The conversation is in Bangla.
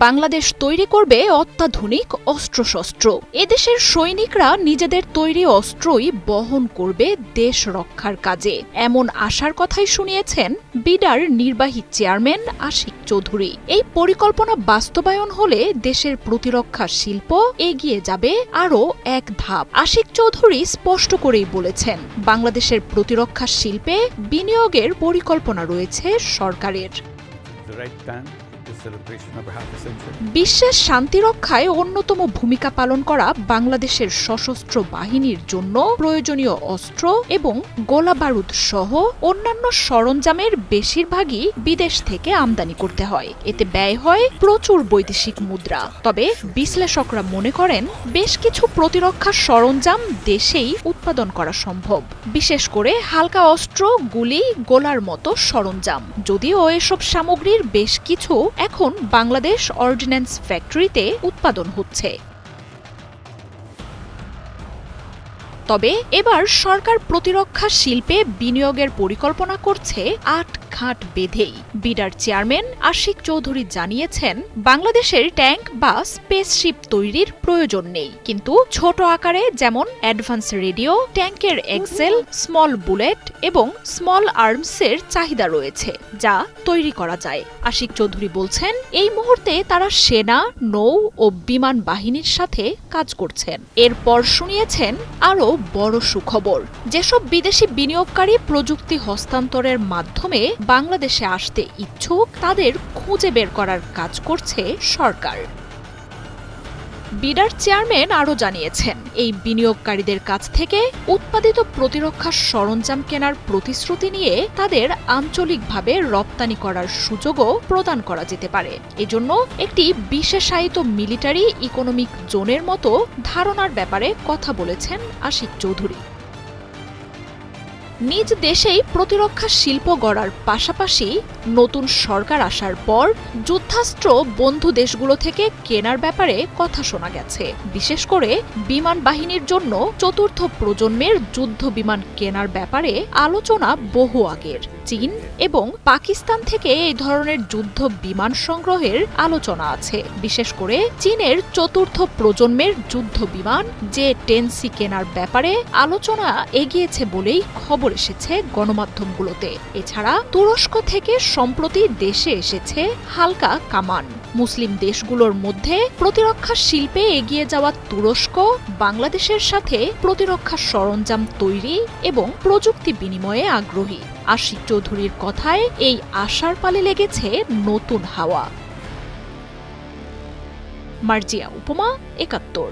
বাংলাদেশ তৈরি করবে অত্যাধুনিক অস্ত্রশস্ত্র। এদেশের সৈনিকরা নিজেদের তৈরি অস্ত্রই বহন করবে দেশ রক্ষার কাজে। এমন আশার কথাই শুনিয়েছেন বিডার নির্বাহী চেয়ারম্যান আশিক চৌধুরী। এই পরিকল্পনা বাস্তবায়ন হলে দেশের প্রতিরক্ষা শিল্প এগিয়ে যাবে আরও এক ধাপ। আশিক চৌধুরী স্পষ্ট করেই বলেছেন, বাংলাদেশের প্রতিরক্ষা শিল্পে বিনিয়োগের পরিকল্পনা রয়েছে সরকারের। বিশ্বের শান্তি রক্ষায় অন্যতম ভূমিকা পালন করা বাংলাদেশের সশস্ত্র বাহিনীর জন্য প্রয়োজনীয় অস্ত্র এবং গোলা বারুদ সহ অন্যান্য সরঞ্জামের বেশিরভাগই বিদেশ থেকে আমদানি করতে হয়। এতে ব্যয় হয় প্রচুর বৈদেশিক মুদ্রা। তবে বিশ্লেষকরা মনে করেন, বেশ কিছু প্রতিরক্ষা সরঞ্জাম দেশেই উৎপাদন করা সম্ভব। বিশেষ করে হালকা অস্ত্র, গুলি, গোলার মতো সরঞ্জাম। যদিও এসব সামগ্রীর বেশ কিছু এখন বাংলাদেশ অর্ডিন্যান্স ফ্যাক্টরিতে উৎপাদন হচ্ছে। তবে এবার সরকার প্রতিরক্ষা শিল্পে বিনিয়োগের পরিকল্পনা করছে আট ঘাট বেঁধেই। বিডার চেয়ারম্যান আশিক চৌধুরী জানিয়েছেন, বাংলাদেশের ট্যাঙ্ক বা স্পেসশিপ তৈরির প্রয়োজন নেই। কিন্তু ছোট আকারে যেমন অ্যাডভান্স রেডিও, ট্যাঙ্কের এক্সেল, স্মল বুলেট এবং স্মল আর্মসের চাহিদা রয়েছে, যা তৈরি করা যায়। আশিক চৌধুরী বলছেন, এই মুহূর্তে তারা সেনা, নৌ ও বিমান বাহিনীর সাথে কাজ করছেন। এরপর শুনিয়েছেন আরও বড় সুখবর। যেসব বিদেশি বিনিয়োগকারী প্রযুক্তি হস্তান্তরের মাধ্যমে বাংলাদেশে আসতে ইচ্ছুক, তাদের খুঁজে বের করার কাজ করছে সরকার। বিডার চেয়ারম্যান আরও জানিয়েছেন, এই বিনিয়োগকারীদের কাছ থেকে উৎপাদিত প্রতিরক্ষা সরঞ্জাম কেনার প্রতিশ্রুতি নিয়ে তাদের আঞ্চলিকভাবে রপ্তানি করার সুযোগও প্রদান করা যেতে পারে। এজন্য একটি বিশেষায়িত মিলিটারি ইকোনমিক জোনের মতো ধারণার ব্যাপারে কথা বলেছেন আশিক চৌধুরী। নিজ দেশেই প্রতিরক্ষা শিল্প গড়ার পাশাপাশি নতুন সরকার আসার পর যুদ্ধাস্ত্র বন্ধু দেশগুলো থেকে কেনার ব্যাপারে কথা শোনা গেছে। বিশেষ করে বিমান বাহিনীর জন্য চতুর্থ প্রজন্মের যুদ্ধ বিমান কেনার ব্যাপারে আলোচনা বহু আগের। চীন এবং পাকিস্তান থেকে এই ধরনের যুদ্ধ বিমান সংগ্রহের আলোচনা আছে। বিশেষ করে চীনের চতুর্থ প্রজন্মের যুদ্ধ বিমান যে টেনসি কেনার ব্যাপারে আলোচনা এগিয়েছে বলেই খবর এসেছে গণমাধ্যমগুলোতে। এছাড়া তুরস্ক থেকে সম্প্রতি দেশে এসেছে হালকা কামান। মুসলিম দেশগুলোর মধ্যে প্রতিরক্ষা শিল্পে এগিয়ে যাওয়া তুরস্ক, বাংলাদেশের সাথে প্রতিরক্ষা সরঞ্জাম তৈরি এবং প্রযুক্তি বিনিময়ে আগ্রহী। আশিক চৌধুরীর কথায় এই আশার পালে লেগেছে নতুন হাওয়া। মার্জিয়া উপমা একাত্তর।